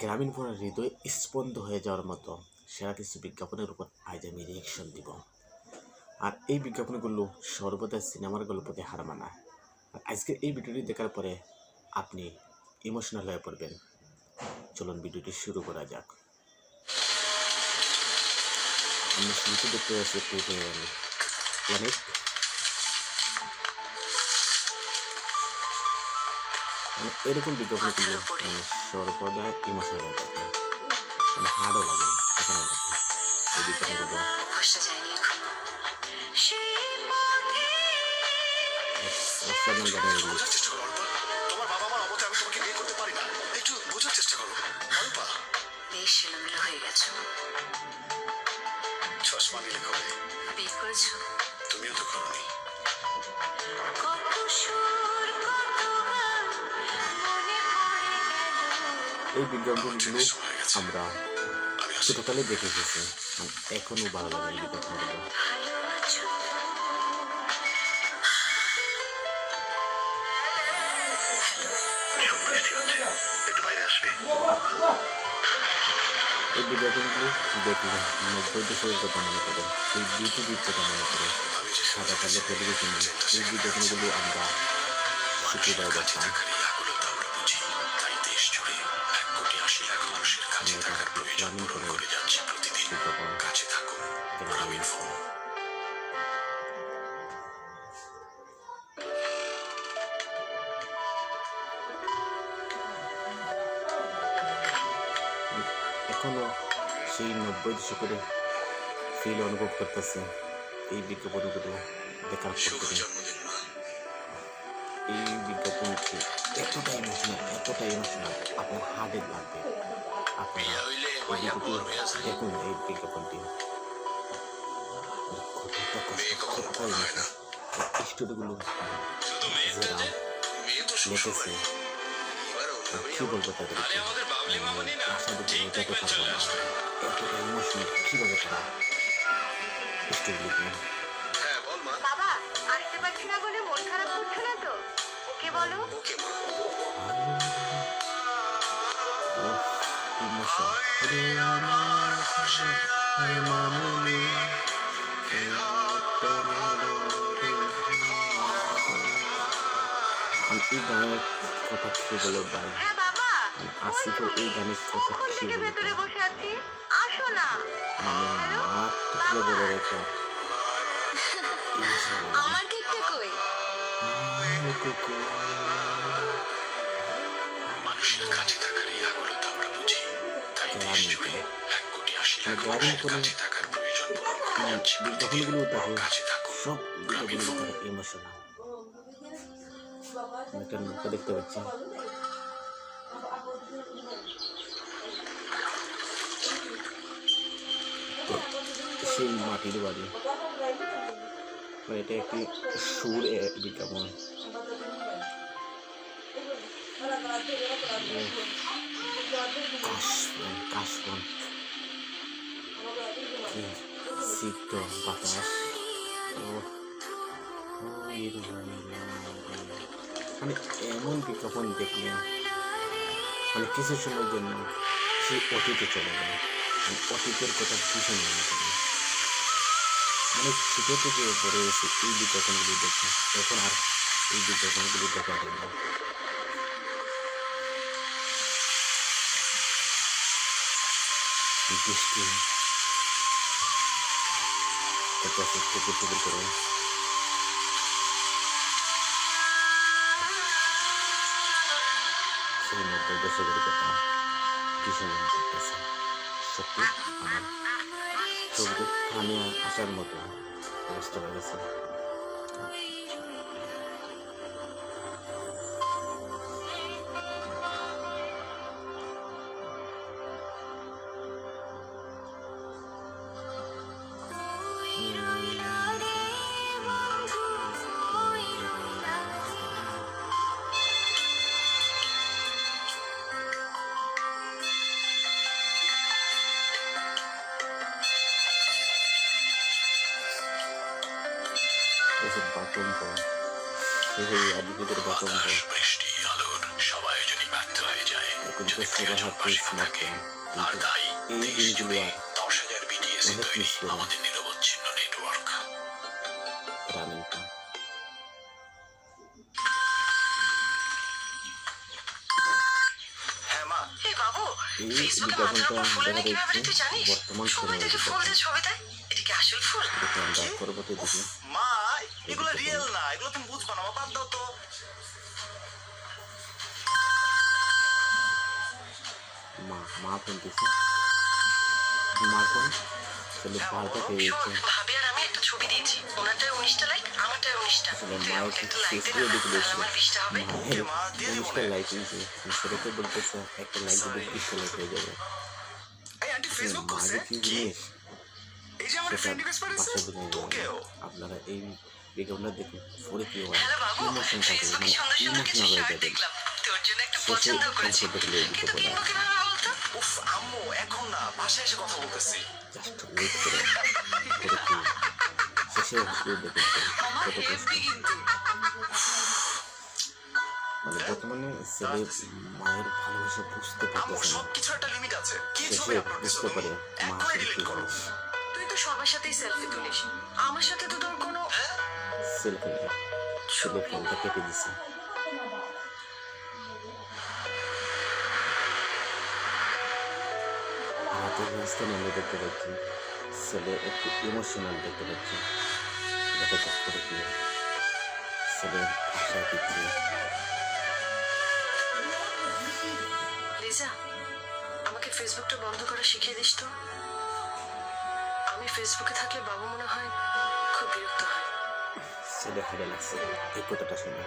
গ্রামীণ ফোনের হৃদয় স্পন্দ হয়ে যাওয়ার মতো সেরা কিছু বিজ্ঞাপনের উপর আজ আমি রিয়েকশন দিব। আর এই বিজ্ঞাপনগুলো সর্বদা সিনেমার গল্পকে হার মানায় আর আজকের এই ভিডিওটি দেখার পরে আপনি ইমোশনাল হয়ে পড়বেন। চলুন ভিডিওটি শুরু করা যাক। আমরা শুরুতে দেখতে পাচ্ছি একটি মানে এরকম বিজ্ঞাপনগুলো মানে সর্বদা ইমোশনাল হয়ে থাকে। মানে হার্ডও লাগে এখানে লাগে এই বিজ্ঞাপনগুলো যায়নি এখনও অসাধারণ তোমার বাবা মার অমতে আমি তোমাকে বিয়ে করতে পারি না। একটু বোঝার চেষ্টা করো। অল্পা বেশ এলোমেলো হয়ে গেছো। চশমা নিলে কবে বিয়ে করেছ? তুমিও তো করনি। কত এই বিজ্ঞাপনগুলো আমরা ছোটকালে দেখে এসেছি। মানে এখনও ভালো লাগে এই আসবে এই বিজ্ঞাপনগুলো দেখলে নব্বই দশকের কথা মনে করে সেই কথা মনে করে সাদা কালো টেলিভিশনে এই বিজ্ঞাপনগুলো আমরা শুক্রবার কাছে গ্রামীণ করে যাচ্ছি প্রতিদিন। কাছে থাকুন। গ্রামীণ ফোন এখনও সেই নব্বই দশকের ফিল অনুভব করতেছে। এই বিজ্ঞাপনগুলো দেখার এই বিজ্ঞাপনটি এতটা ইমোশনাল এতটা ইমোশনাল আপনার হার্টে লাগবে। আপনারা বিয়া হইলে এই মাইয়া ভিডিওটি পড়বে আছে দেখুন এই বিজ্ঞাপনটি কতটা কষ্ট কখনো বড় হয় না। স্টোরিগুলো ওনারই কি বলব তাদেরকে আরে আমাদের বাবলি মামনি না আশা চলে না আসবে এতটা ইমোশনাল কীভাবে তারা স্টোরি লিখবে হ্যাঁ বল মা বাবা আসতে পারছি না বলে মন খারাপ করছ না তো ওকে বলো ওকে মা রে আমার রে মামুনি আমি এই গানের কথা কি বলে ভাই আসিফের এই গানের কথা কি ভেতরে বসে আছি আসো না মানে বলে রেখে আমার কেকটা কই? মানুষের কাছে থাকার সব বিজ্ঞাপনগুলো থাকে ইমোশনাল একটা নৌকা দেখতে পাচ্ছি। সেই মাটির বাড়ি। মানে এটা একটি সুর বিজ্ঞাপন। কাশবন কাশবন। কি সিক্ত বাতাস? ও মানে এমন বিজ্ঞাপন দেখলে মানে কিছু সময়ের জন্য সে অতীতে চলে যায় মানে অতীতের কথা ভীষণ মনে করে মানে ছোটো থেকে পরে এসে এই বিজ্ঞাপনগুলি দেখে, এখন আর এই বিজ্ঞাপনগুলি দেখা যায় না। বৃষ্টি সে টুকুর টুকুর করে সেই নব্বই দশকের কথা মনে করতেছে সত্যি আমার ছবিতে থামে আসার মতো অবস্থা হয়ে গেছে এসব বাতম্ব সেই আদিবাদের বাতম্ব বাতাস বৃষ্টি আলোর সব আয়োজনই ব্যর্থ হয়ে যায় যদি সবার পাশে থাকে আর তাই দেশ জুড়ে দশ হাজার বিটিএস তৈরি আমাদের নিরবচ্ছিন্ন নেটওয়ার্ক রানিংটা হ্যাঁ মা। এই বাবু এই ফেসবুকে মাথার উপর ফুল এনে বিজ্ঞাপনটা কীভাবে দেখা তুই জানিস? ফুল দিয়ে ছবি দেয়? এটা কি আসল ফুল? পরবর্তী দিকে এগুলো রিয়েল না এগুলো তুমি বুঝবা না বাদ দাও তো। মা মা ফোন দিছে মা ফোন? তাহলে পাল্টা পেয়ে গেছে। ভাবি আর আমি একটা ছবি দিয়েছি। ওনারটায় উনিশটা লাইক আমারটায় উনিশটা। মায়ের একটু লাইক শেষ দে করে না দিতে তাহলে বলছে? আমার বিশটা হবে। মায়ের মা, দিয়ে দিবো উনিশটা লাইক দিয়েছে সেটাকে বলতেছে একটা লাইক দিলে বিশটা লাইক হয়ে যাবে। এই ফেসবুক করছে? যে কি? এই যে আমার ফ্রেন্ড রিকোয়েস্ট পাঠিয়েছে তোকেও? আপনারা এই বিজ্ঞাপনটা দেখুন পরে কি হয়। ইমোশন থাকে ইমোশনাল হয়ে যাবে? শেষে পারে উফ আম্মু এখন না বাসায় এসে কথা বলতেছি। জাস্ট ওয়েট করে করে কি? শেষে হসপিটাল দেখুন কত কষ্ট। মানে বর্তমানে ছেলে মায়ের ভালোবাসা বুঝতে পারতেছে না। শেষে বুঝতে পারে মা আসলে কি তো সবার সাথেই সেলফি তুলিস। আমার সাথে তো তোর কোনো সেলফি ছেলে ফোনটা কেটে দিছে। হাতের মাঝখানে আমরা দেখতে পাচ্ছি। ছেলে একটু ইমোশনাল দেখতে পাচ্ছি। দেখা যাক করে কি হয়। ছেলে আশা দিচ্ছে। লিজা আমাকে ফেসবুকটা বন্ধ করা শিখিয়ে দিস তো। আমি ফেসবুকে থাকলে বাবা মনে হয় খুব বিরক্ত হয়। ছেলে হারে লাগছে এই কথাটা শুনে।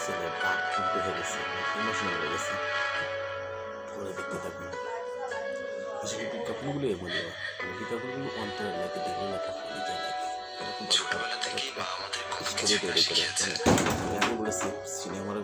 ছেলে বাপ কিন্তু হয়ে গেছে ইমোশনাল হয়ে গেছে। পরে দেখতে থাকুন আসলে বিজ্ঞাপনগুলো এমনই হয় মানে বিজ্ঞাপনগুলো অন্তরের লাগে দেখলে লেখা হয়ে যায় লাগে ছোটবেলা থেকেই মা আমাদের থেকে তৈরি করে। শিখিয়েছে। আমি বলেছি সিনেমার